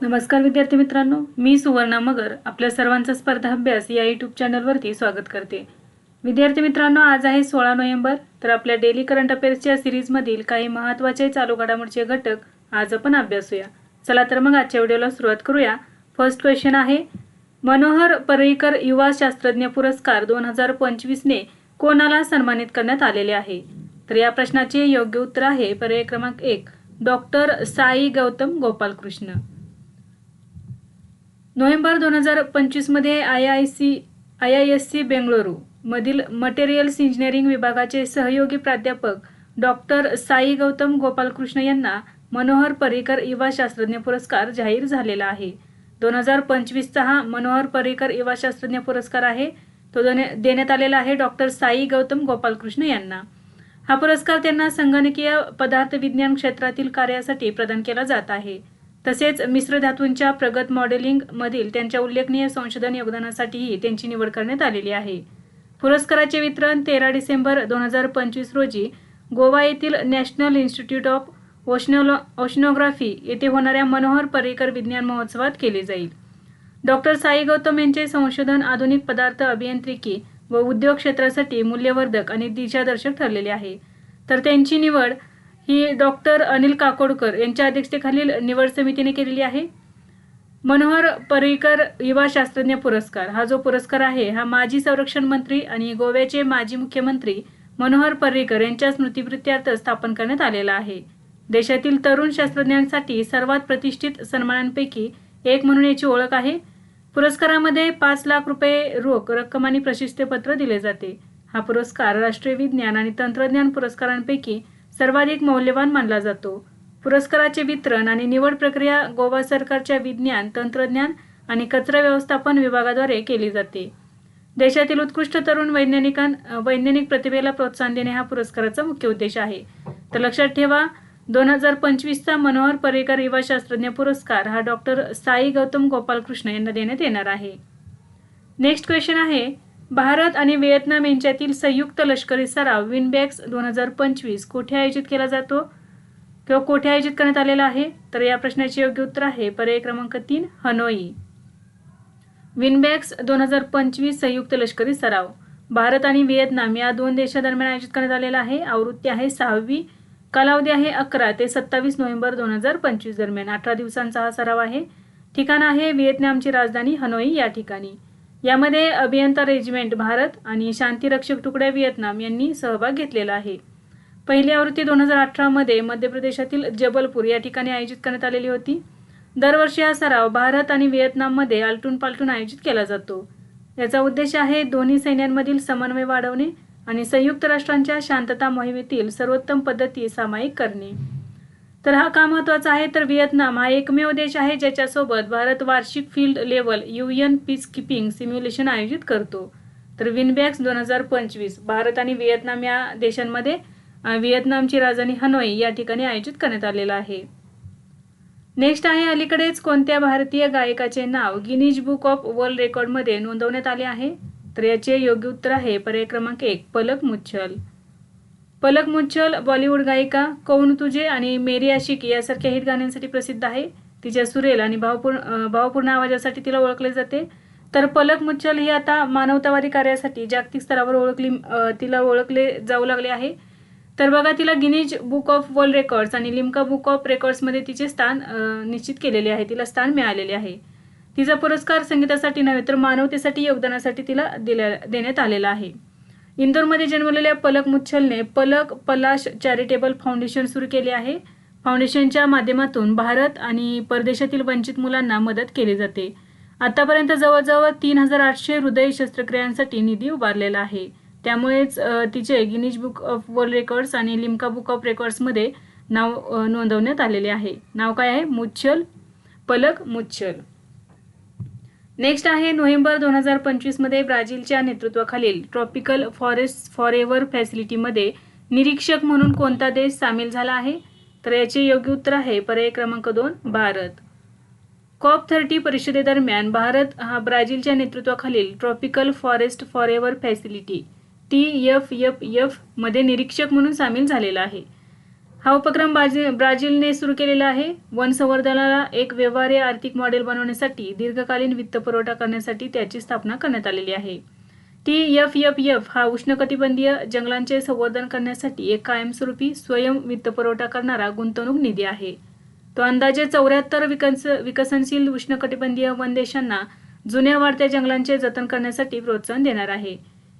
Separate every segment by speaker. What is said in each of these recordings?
Speaker 1: नमस्कार विद्यार्थी मित्रांनो मी सुवर्णा मगर आपल्या सर्वांचा स्पर्धा अभ्यास या यूट्यूब चॅनलवरती स्वागत करते. विद्यार्थी मित्रांनो आज आहे सोळा नोव्हेंबर तर आपल्या डेली करंट अफेअर्सच्या सिरीजमधील काही महत्त्वाचे चालू घडामोडीचे घटक आज आपण अभ्यासूया. चला तर मग आजच्या व्हिडिओला सुरुवात करूया. फर्स्ट क्वेश्चन आहे मनोहर पर्रिकर युवा शास्त्रज्ञ पुरस्कार दोन हजार पंचवीसने कोणाला सन्मानित करण्यात आलेले आहे? तर या प्रश्नाचे योग्य उत्तर आहे पर्याय क्रमांक एक डॉक्टर साई गौतम गोपालकृष्ण. नोव्हेंबर दोन हजार पंचवीसमध्ये I I C I I S C Bengaluru मधील मटेरियल्स इंजिनिअरिंग विभागाचे सहयोगी प्राध्यापक डॉक्टर साई गौतम गोपालकृष्ण यांना मनोहर पर्रिकर युवा शास्त्रज्ञ पुरस्कार जाहीर झालेला आहे. दोन हजार पंचवीसचा हा मनोहर पर्रिकर युवा शास्त्रज्ञ पुरस्कार आहे. तो देणे- देण्यात आलेला आहे डॉक्टर साई गौतम गोपालकृष्ण यांना. हा पुरस्कार त्यांना संगणकीय पदार्थ विज्ञान क्षेत्रातील कार्यासाठी प्रदान केला जात आहे. तसेच मिश्र धातूंच्या प्रगत मॉडेलिंग मधील त्यांच्या उल्लेखनीय संशोधन योगदानासाठीही त्यांची निवड करण्यात आलेली आहे. पुरस्काराचे वितरण तेरा डिसेंबर दोन हजार पंचवीस रोजी गोवा येथील national institute of oceanolo oceanography येथे होणाऱ्या मनोहर पर्रिकर विज्ञान महोत्सवात केले जाईल. डॉक्टर साई गौतम यांचे संशोधन आधुनिक पदार्थ अभियांत्रिकी व उद्योग क्षेत्रासाठी मूल्यवर्धक आणि दिशादर्शक ठरलेले आहे. तर त्यांची निवड ही डॉक्टर अनिल काकोडकर यांच्या अध्यक्षतेखालील निवड समितीने केलेली आहे. मनोहर पर्रिकर युवा शास्त्रज्ञ पुरस्कार. हा जो पुरस्कार आहे हा माजी संरक्षण मंत्री आणि गोव्याचे माजी मुख्यमंत्री मनोहर पर्रिकर यांच्या स्मृतिप्रित्यर्थ स्थापन करण्यात आलेला आहे. देशातील तरुण शास्त्रज्ञांसाठी सर्वात प्रतिष्ठित सन्मानांपैकी एक म्हणून याची ओळख आहे. पुरस्कारामध्ये पाच लाख रुपये रोख रक्कम आणि प्रशस्तीपत्र दिले जाते. हा पुरस्कार राष्ट्रीय विज्ञान आणि तंत्रज्ञान पुरस्कारांपैकी सर्वाधिक मौल्यवान मानला जातो. पुरस्काराचे वितरण आणि निवड प्रक्रिया गोवा सरकारच्या विज्ञान तंत्रज्ञान आणि कचरा व्यवस्थापन विभागाद्वारे केली जाते. देशातील उत्कृष्ट तरुण वैज्ञानिकां वैज्ञानिक प्रतिभेला प्रोत्साहन देणे हा पुरस्काराचा मुख्य उद्देश आहे. तर लक्षात ठेवा दोन हजार पंचवीसचा मनोहर पर्रिकर युवा शास्त्रज्ञ पुरस्कार हा डॉक्टर साई गौतम गोपालकृष्ण यांना देण्यात येणार आहे. नेक्स्ट क्वेश्चन आहे भारत आणि व्हिएतनाम यांच्यातील संयुक्त लष्करी सराव विनबॅक्स दोन हजार पंचवीस कुठे आयोजित केला जातो? किंवा कोठे आयोजित करण्यात आलेला आहे? तर या प्रश्नाचे योग्य उत्तर आहे पर्याय क्रमांक तीन हनोई. विनबॅक्स दोन हजार पंचवीस संयुक्त लष्करी सराव. भारत आणि व्हिएतनाम या दोन देशादरम्यान आयोजित करण्यात आलेला आहे. आवृत्ती आहे सहावी कालावधी आहे अकरा ते सत्तावीस नोव्हेंबर दोन हजार पंचवीस दरम्यान. अठरा दिवसांचा हा सराव आहे. ठिकाण आहे व्हिएतनामची राजधानी हनोई या ठिकाणी. यामध्ये अभियंता रेजिमेंट भारत आणि शांतीरक्षक तुकड्या व्हिएतनाम यांनी सहभाग घेतलेला आहे. पहिली आवृत्ती दोन हजार अठरामध्ये मध्य प्रदेशातील जबलपूर या ठिकाणी आयोजित करण्यात आलेली होती. दरवर्षी हा सराव भारत आणि व्हिएतनाममध्ये आलटून पालटून आयोजित केला जातो. याचा उद्देश आहे दोन्ही सैन्यांमधील समन्वय वाढवणे आणि संयुक्त राष्ट्रांच्या शांतता मोहिमेतील सर्वोत्तम पद्धती सामायिक करणे. तर हा का महत्त्वाचा आहे? तर व्हिएतनाम हा एकमेव देश आहे ज्याच्यासोबत भारत वार्षिक field level UN peace keeping simulation आयोजित करतो. तर विनबॅक्स दोन हजार पंचवीस भारत आणि व्हिएतनाम या देशांमध्ये व्हिएतनामची राजधानी हनोई या ठिकाणी आयोजित करण्यात आलेला आहे. नेक्स्ट आहे अलीकडेच कोणत्या भारतीय गायकाचे नाव गिनीज बुक ऑफ वर्ल्ड रेकॉर्डमध्ये नोंदवण्यात आले आहे? तर याचे योग्य उत्तर आहे पर्याय क्रमांक एक पलक मुच्छल. पलक मुच्छल बॉलिवूड गायिका कौन तुझे आणि मेरी आशिक यासारख्या हिट गाण्यांसाठी प्रसिद्ध आहे. तिच्या सुरेल आणि भावपूर्ण भावपूर्ण आवाजासाठी तिला ओळखले जाते. तर पलक मुच्छल ही आता मानवतावादी कार्यासाठी जागतिक स्तरावर ओळखली तिला ओळखले जाऊ लागले आहे. तर बघा तिला Guinness book of world records आणि लिम्का बुक ऑफ रेकॉर्ड्समध्ये तिचे स्थान निश्चित केलेले आहे. तिला स्थान मिळालेले आहे. तिचा पुरस्कार संगीतासाठी नव्हे तर मानवतेसाठी योगदानासाठी तिला दिल्या देण्यात आलेला आहे. इंदोरमध्ये जन्मलेल्या पलक मुच्छलने पलक पलाश चॅरिटेबल फाउंडेशन सुरू केले आहे. फाउंडेशनच्या माध्यमातून भारत आणि परदेशातील वंचित मुलांना मदत केली जाते. आतापर्यंत जवळजवळ तीन हजार आठशे हृदय शस्त्रक्रियांसाठी निधी उभारलेला आहे. त्यामुळेच तिचे Guinness book of world records आणि लिम्का बुक ऑफ रेकॉर्ड्समध्ये नाव नोंदवण्यात आलेले आहे. नाव काय आहे? मुच्छल पलक मुच्छल. नेक्स्ट आहे नोव्हेंबर दोन हजार पंचवीसमध्ये ब्राझीलच्या नेतृत्वाखालील ट्रॉपिकल फॉरेस्ट फॉरेवर फॅसिलिटीमध्ये निरीक्षक म्हणून कोणता देश सामील झाला आहे? तर याचे योग्य उत्तर आहे पर्याय क्रमांक दोन भारत. कॉप थर्टी परिषदेदरम्यान भारत हा ब्राझीलच्या नेतृत्वाखालील tropical forest forever facility T F F एफमध्ये निरीक्षक म्हणून सामील झालेला आहे. हा उपक्रम ब्राझील ब्राझीलने सुरू केलेला आहे. वन संवर्धनाला एक व्यवहार्य आर्थिक मॉडेल बनवण्यासाठी दीर्घकालीन वित्तपुरवठा करण्यासाठी त्याची स्थापना करण्यात आलेली आहे. टी एफ एफ एफ हा उष्णकटिबंधीय जंगलांचे संवर्धन करण्यासाठी एक कायमस्वरूपी स्वयं वित्तपुरवठा करणारा गुंतवणूक निधी आहे. तो अंदाजे चौऱ्याहत्तर विकस विकसनशील उष्णकटिबंधीय वन देशांना जुन्या वाढत्या जंगलांचे जतन करण्यासाठी प्रोत्साहन देणार आहे.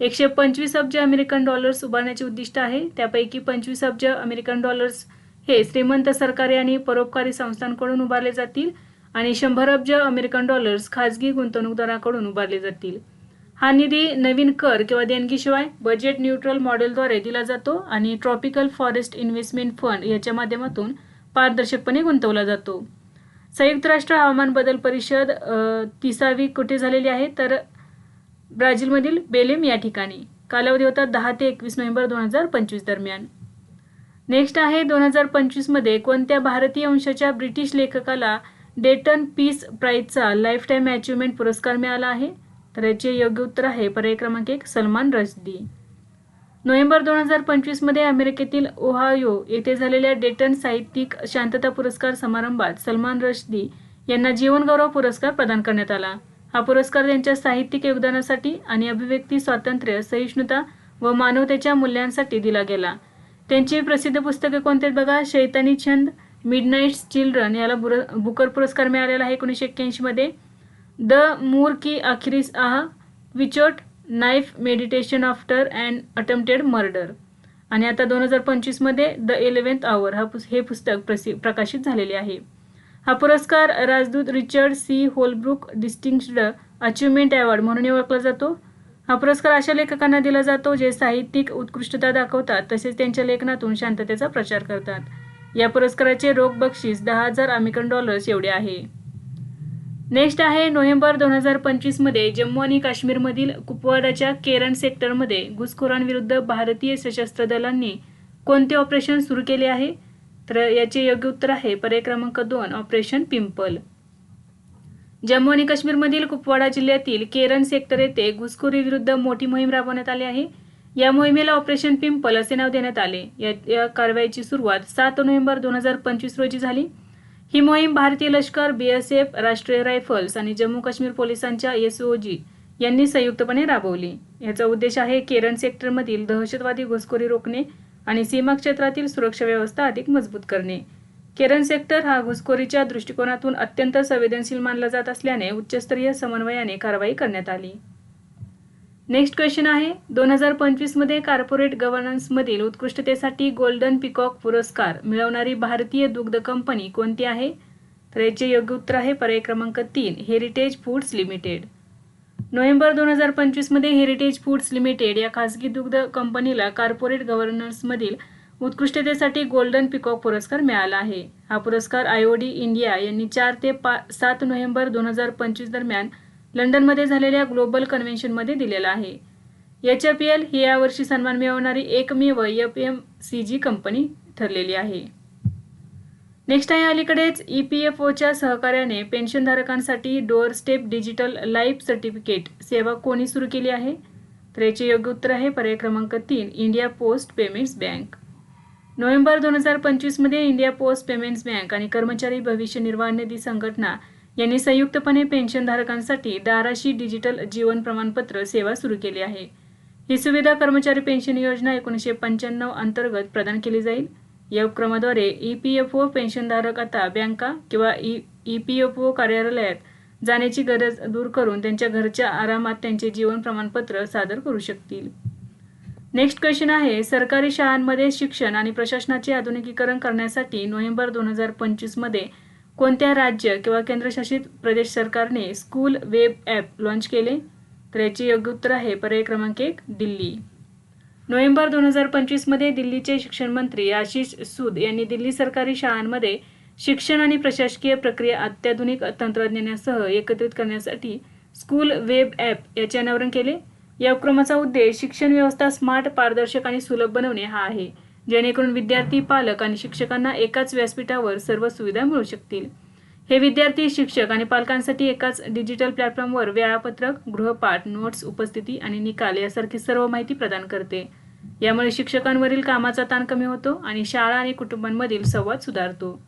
Speaker 1: एकशे पंचवीस अब्ज अमेरिकन डॉलर्स उभारण्याचे उद्दिष्ट आहे. त्यापैकी पंचवीस अब्ज अमेरिकन डॉलर्स हे श्रीमंत सरकारी आणि परोपकारी संस्थांकडून उभारले जातील आणि शंभर अब्ज अमेरिकन डॉलर्स खाजगी गुंतवणूकदारांकडून उभारले जातील. हा निधी नवीन कर किंवा देणगीशिवाय बजेट न्यूट्रल मॉडेलद्वारे दिला जातो आणि ट्रॉपिकल फॉरेस्ट इन्व्हेस्टमेंट फंड याच्या माध्यमातून पारदर्शकपणे गुंतवला जातो. संयुक्त राष्ट्र हवामान बदल परिषद तिसावी कुठे झालेली आहे? तर ब्राझीलमधील बेलेम या ठिकाणी. कालावधी होता दहा ते एकवीस नोव्हेंबर दोन हजार पंचवीस दरम्यान. नेक्स्ट आहे दोन हजार पंचवीसमध्ये कोणत्या भारतीय वंशाच्या ब्रिटिश लेखकाला डेटन पीस प्राईजचा लाईफ टाईम अचिव्हमेंट पुरस्कार मिळाला आहे? तर याचे योग्य उत्तर आहे पर्याय क्रमांक एक सलमान रशदी. नोव्हेंबर दोन हजार पंचवीसमध्ये अमेरिकेतील ओहायो येथे झालेल्या डेटन साहित्यिक शांतता पुरस्कार समारंभात सलमान रशदी यांना जीवनगौरव पुरस्कार प्रदान करण्यात आला. हा पुरस्कार त्यांच्या साहित्यिक योगदानासाठी आणि अभिव्यक्ती स्वातंत्र्य सहिष्णुता व मानवतेच्या मूल्यांसाठी दिला गेला. त्यांची प्रसिद्ध पुस्तके कोणते आहेत बघा? शैतानी छंद मिडनाईट्स चिल्ड्रन याला बुर बुकर पुरस्कार मिळालेला आहे एकोणीसशे एक्क्याऐंशीमध्ये द मूर की आखिरीस आह विचोट knife meditation after and attempted murder. आणि आता दोन हजार पंचवीसमध्ये द इलेवेंथ आवर हा पुस हे पुस्तक प्रसि प्रकाशित झालेले आहे. हा पुरस्कार राजदूत Richard C. Holbrooke distinguished achievement award म्हणून ओळखला जातो. हा पुरस्कार अशा लेखकांना दिला जातो जे साहित्यिक उत्कृष्टता दाखवतात तसेच त्यांच्या लेखनातून शांततेचा प्रचार करतात. या पुरस्काराचे रोख बक्षीस दहा हजार अमेरिकन डॉलर्स एवढे आहे. नेक्स्ट आहे नोव्हेंबर दोन हजार पंचवीसमध्ये जम्मू आणि काश्मीरमधील कुपवाडाच्या केरन सेक्टरमध्ये घुसखोरांविरुद्ध भारतीय सशस्त्र दलांनी कोणते ऑपरेशन सुरू केले आहे? तर याचे योग्य उत्तर आहे. पर्याय क्रमांक दोन ऑपरेशन पिंपल. जम्मू आणि काश्मीरमधील कुपवाडा जिल्ह्यातील केरन सेक्टर येथे घुसखोरीविरुद्ध मोठी मोहीम राबवण्यात आली आहे. या मोहिमेला ऑपरेशन पिंपल असे नाव देण्यात आले. या या कारवाईची सुरुवात सात नोव्हेंबर दोन हजार पंचवीस रोजी झाली. ही मोहीम भारतीय लष्कर बीएसएफ राष्ट्रीय रायफल्स आणि जम्मू काश्मीर पोलिसांच्या एसओजी यांनी संयुक्तपणे राबवली. याचा उद्देश आहे केरन सेक्टरमधील दहशतवादी घुसखोरी रोखणे आणि सीमा क्षेत्रातील सुरक्षा व्यवस्था अधिक मजबूत करणे. केरन सेक्टर हा घुसखोरीच्या दृष्टिकोनातून अत्यंत संवेदनशील मानला जात असल्याने उच्चस्तरीय समन्वयाने कारवाई करण्यात आली. नेक्स्ट क्वेश्चन आहे दोन हजार पंचवीसमध्ये कॉर्पोरेट गव्हर्नन्समधील उत्कृष्टतेसाठी गोल्डन पिकॉक पुरस्कार मिळवणारी भारतीय दुग्ध कंपनी कोणती आहे? तर याचे योग्य उत्तर आहे पर्याय क्रमांक तीन हेरिटेज फूड्स लिमिटेड नोव्हेंबर दोन हजार पंचवीसमध्ये हेरिटेज फूड्स लिमिटेड या खासगी दुग्ध कंपनीला कॉर्पोरेट गव्हर्नन्समधील उत्कृष्टतेसाठी गोल्डन पिकॉक पुरस्कार मिळाला आहे. हा पुरस्कार आयओडी इंडिया यांनी चार ते पा सात नोव्हेंबर दोन हजार पंचवीस दरम्यान लंडनमध्ये झालेल्या ग्लोबल कन्व्हेन्शनमध्ये दिलेला आहे. एच एफ एल ही यावर्षी सन्मान मिळवणारी एकमेव F M C G company ठरलेली आहे. नेक्स्ट आहे अलीकडेच ई पी एफ ओच्या सहकार्याने पेन्शनधारकांसाठी door step digital life certificate सेवा कोणी सुरू केली आहे? तर याचे योग्य उत्तर आहे पर्याय क्रमांक तीन India post payments bank. November दोन हजार पंचवीसमध्ये इंडिया पोस्ट पेमेंट्स बँक आणि कर्मचारी भविष्य निर्वाह निधी संघटना यांनी संयुक्तपणे पेन्शनधारकांसाठी दाराशी डिजिटल जीवन प्रमाणपत्र सेवा सुरू केली आहे. ही सुविधा कर्मचारी पेन्शन योजना एकोणीसशे पंच्याण्णव अंतर्गत प्रदान केली जाईल. या उपक्रमाद्वारे ई पी एफ ओ पेन्शनधारक आता बँका किंवा E E P F O कार्यालयात जाण्याची गरज दूर करून त्यांच्या घरच्या आरामात त्यांचे जीवन प्रमाणपत्र सादर करू शकतील. नेक्स्ट क्वेश्चन आहे सरकारी शाळांमध्ये शिक्षण आणि प्रशासनाचे आधुनिकीकरण करण्यासाठी नोव्हेंबर दोन हजार पंचवीसमध्ये कोणत्या राज्य किंवा केंद्रशासित प्रदेश सरकारने स्कूल वेब ॲप लॉन्च केले? तर याचे योग्य उत्तर आहे पर्याय क्रमांक एक दिल्ली. नोव्हेंबर दोन हजार पंचवीसमध्ये दिल्लीचे शिक्षण मंत्री आशिष सूद यांनी दिल्ली सरकारी शाळांमध्ये शिक्षण आणि प्रशासकीय प्रक्रिया अत्याधुनिक तंत्रज्ञानासह एकत्रित करण्यासाठी स्कूल वेब ॲप याचे अनावरण केले. या उपक्रमाचा उद्देश शिक्षण व्यवस्था स्मार्ट पारदर्शक आणि सुलभ बनवणे हा आहे जेणेकरून विद्यार्थी पालक आणि शिक्षकांना एकाच व्यासपीठावर सर्व सुविधा मिळू शकतील. हे विद्यार्थी शिक्षक आणि पालकांसाठी एकाच डिजिटल प्लॅटफॉर्मवर वेळापत्रक गृहपाठ नोट्स उपस्थिती आणि निकाल यासारखी सर्व माहिती प्रदान करते. यामुळे शिक्षकांवरील कामाचा ताण कमी होतो आणि शाळा आणि कुटुंबांमधील संवाद सुधारतो.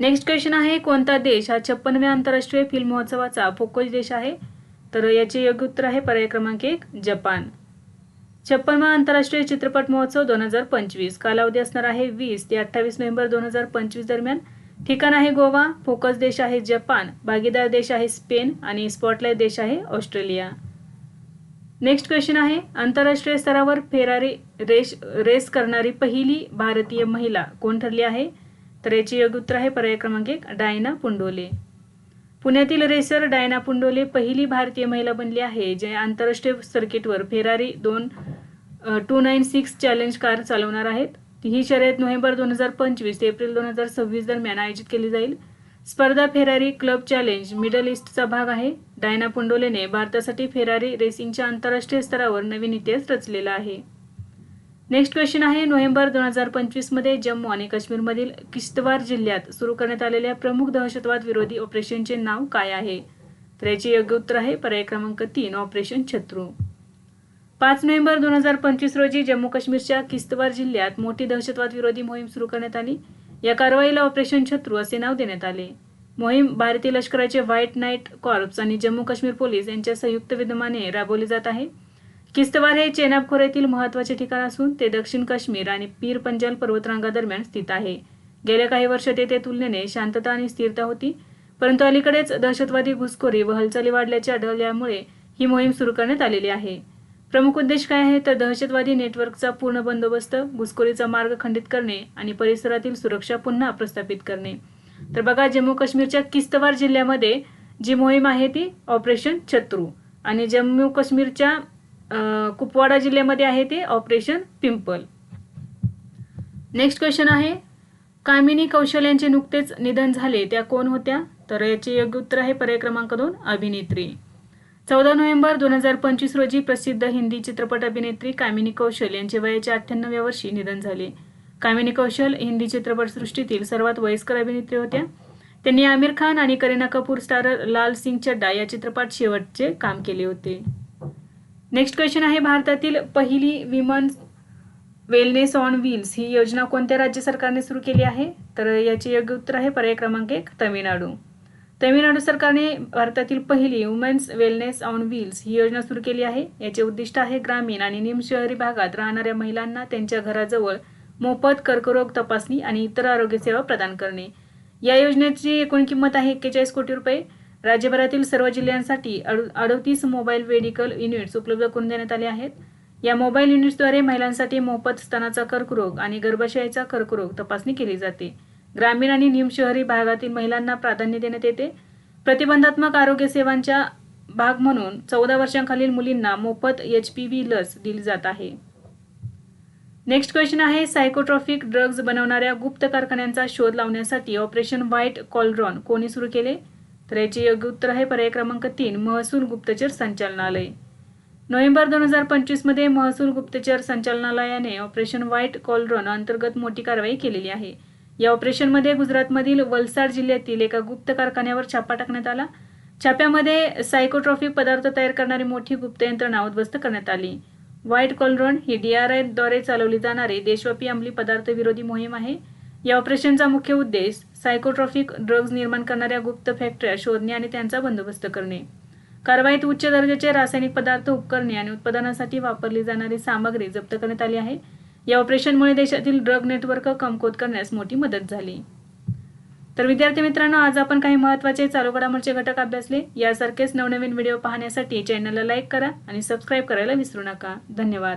Speaker 1: नेक्स्ट क्वेश्चन आहे कोणता देश हा छप्पनव्या आंतरराष्ट्रीय फिल्म महोत्सवाचा फोकस देश आहे? तर याचे योग्य उत्तर आहे पर्याय क्रमांक एक जपान. छप्पनवा आंतरराष्ट्रीय चित्रपट महोत्सव दोन हजार पंचवीस. कालावधी असणार आहे वीस ते अठ्ठावीस नोव्हेंबर दोन हजार पंचवीस दरम्यान. ठिकाण आहे गोवा फोकस देश आहे जपान भागीदार देश आहे स्पेन आणि स्पॉटलाईट देश आहे ऑस्ट्रेलिया. नेक्स्ट क्वेश्चन आहे आंतरराष्ट्रीय स्तरावर फेरारी रेस रेस करणारी पहिली भारतीय महिला कोण ठरली आहे? तर याचे योग्य उत्तर आहे पर्याय क्रमांक एक डायना पुंडोले. पुण्यातील रेसर डायना पुंडोले पहिली भारतीय महिला बनली आहे जे आंतरराष्ट्रीय सर्किटवर फेरारी दोन two nine six challenge car चालवणार आहेत. ही शर्यत नोव्हेंबर दोन हजार पंचवीस ते एप्रिल दोन हजार सव्वीस दरम्यान आयोजित केली जाईल. स्पर्धा फेरारी क्लब चॅलेंज मिडल ईस्टचा भाग आहे. डायना पुंडोलेने भारतासाठी फेरारी रेसिंगच्या आंतरराष्ट्रीय स्तरावर नवीन इतिहास रचलेला आहे. नेक्स्ट क्वेश्चन आहे नोव्हेंबर दोन हजार पंचवीसमध्ये जम्मू आणि काश्मीरमधील किश्तवार जिल्ह्यात सुरू करण्यात आलेल्या प्रमुख दहशतवाद विरोधी ऑपरेशनचे नाव काय आहे? तर याचे योग्य उत्तर आहे पर्याय क्रमांक तीन ऑपरेशन शत्रू. पाच नोव्हेंबर दोन हजार पंचवीस रोजी जम्मू काश्मीरच्या किश्तवार जिल्ह्यात मोठी दहशतवाद विरोधी मोहीम सुरू करण्यात आली. या कारवाईला ऑपरेशन शत्रू असे नाव देण्यात आले. मोहीम भारतीय लष्कराचे व्हाईट नाईट कॉर्प्स आणि जम्मू काश्मीर पोलीस यांच्या संयुक्त विद्यमाने राबवली जात आहे. किस्तवार हे चेनाब खोऱ्यातील महत्त्वाचे ठिकाण असून ते दक्षिण काश्मीर आणि पीर पंजाल पर्वतरांगादरम्यान स्थित आहे. गेल्या काही वर्षात येथे तुलनेने शांतता आणि स्थिरता होती परंतु अलीकडेच दहशतवादी घुसखोरी व हालचाली वाढल्याचे आढळल्यामुळे ही मोहीम सुरू करण्यात आलेली आहे. प्रमुख उद्देश काय आहे? तर दहशतवादी नेटवर्कचा पूर्ण बंदोबस्त घुसखोरीचा मार्ग खंडित करणे आणि परिसरातील सुरक्षा पुन्हा प्रस्थापित करणे. तर बघा जम्मू काश्मीरच्या किस्तवार जिल्ह्यामध्ये जी मोहीम आहे ती ऑपरेशन शत्रू आणि जम्मू काश्मीरच्या कुपवाडा जिल्ह्यामध्ये आहे ते ऑपरेशन पिंपल. नेक्स्ट क्वेश्चन आहे कामिनी कौशल यांचे नुकतेच निधन झाले त्या कोण होत्या? तर याचे योग्य उत्तर आहे पर्याय क्रमांक दोन अभिनेत्री. चौदा नोव्हेंबर दोन हजार पंचवीस रोजी प्रसिद्ध हिंदी चित्रपट अभिनेत्री कामिनी कौशल यांचे वयाच्या अठ्ठ्याण्णव्या वर्षी निधन झाले. कामिनी कौशल हिंदी चित्रपटसृष्टीतील सर्वात वयस्कर अभिनेत्री होत्या. त्यांनी आमिर खान आणि करीना कपूर स्टारर लाल सिंग चड्डा या चित्रपट शेवटचे काम केले होते. नेक्स्ट क्वेश्चन आहे भारतातील पहिली विमन वेलनेस ऑन व्हील्स ही योजना कोणत्या राज्य सरकारने सुरू केली आहे? तर याचे योग्य उत्तर आहे पर्याय क्रमांक एक तामिळनाडू. तामिळनाडू सरकारने भारतातील पहिली वुमेन्स वेलनेस ऑन व्हील्स ही योजना सुरू केली आहे. याचे उद्दिष्ट आहे ग्रामीण आणि निमशहरी भागात राहणाऱ्या महिलांना त्यांच्या घराजवळ मोफत कर्करोग तपासणी आणि इतर आरोग्य सेवा प्रदान करणे. या योजनेची एकूण किंमत आहे एक्केचाळीस कोटी रुपये. राज्यभरातील सर्व जिल्ह्यांसाठी अडु अडतीस मोबाईल मेडिकल युनिट्स उपलब्ध करून देण्यात आले आहेत. या मोबाईल युनिट्सद्वारे महिलांसाठी मोफत स्तनाचा कर्करोग आणि गर्भाशयाचा कर्करोग तपासणी केली जाते. ग्रामीण आणि निमशहरी भागातील महिलांना प्राधान्य देण्यात येते. प्रतिबंधात्मक आरोग्य सेवांच्या भाग म्हणून चौदा वर्षांखालील मुलींना मोफत एच पी व्ही लस दिली जात आहे. नेक्स्ट क्वेश्चन आहे सायकोट्रॉफिक ड्रग्ज बनवणाऱ्या गुप्त कारखान्यांचा शोध लावण्यासाठी ऑपरेशन व्हाईट कॉलड्रॉन कोणी सुरू केले? तर याचे योग्य उत्तर आहे पर्याय क्रमांक तीन महसूल गुप्तचर संचालनालय. नोव्हेंबर दोन हजार पंचवीसमध्ये महसूल गुप्तचर संचालनालयाने ऑपरेशन व्हाईट कॉलड्रॉन अंतर्गत मोठी कारवाई केलेली आहे. या ऑपरेशनमध्ये गुजरातमधील वलसाड जिल्ह्यातील एका गुप्त कारखान्यावर छापा टाकण्यात आला. छाप्यामध्ये सायकोट्रॉफिक पदार्थ तयार करणारी मोठी गुप्त यंत्रणा उद्ध्वस्त करण्यात आली. व्हाईट कॉलड्रॉन ही डीआरआयद्वारे चालवली जाणारी देशव्यापी अंमली पदार्थ विरोधी मोहीम आहे. या ऑपरेशनचा मुख्य उद्देश सायकोट्रॉफिक ड्रग्ज निर्माण करणाऱ्या गुप्त फॅक्टऱ्या शोधणे आणि त्यांचा बंदोबस्त करणे. कारवाईत उच्च दर्जाचे रासायनिक पदार्थ उपकरणे आणि उत्पादनासाठी वापरली जाणारी सामग्री जप्त करण्यात आली आहे. या ऑपरेशनमुळे देशातील ड्रग नेटवर्क कमकुवत करण्यास मोठी मदत झाली. तर विद्यार्थी मित्रांनो आज आपण काही महत्त्वाचे चालू घडामोडचे घटक अभ्यासले. यासारखेच नवनवीन व्हिडिओ पाहण्यासाठी चॅनलला लाईक करा आणि सबस्क्राईब करायला विसरू नका. धन्यवाद.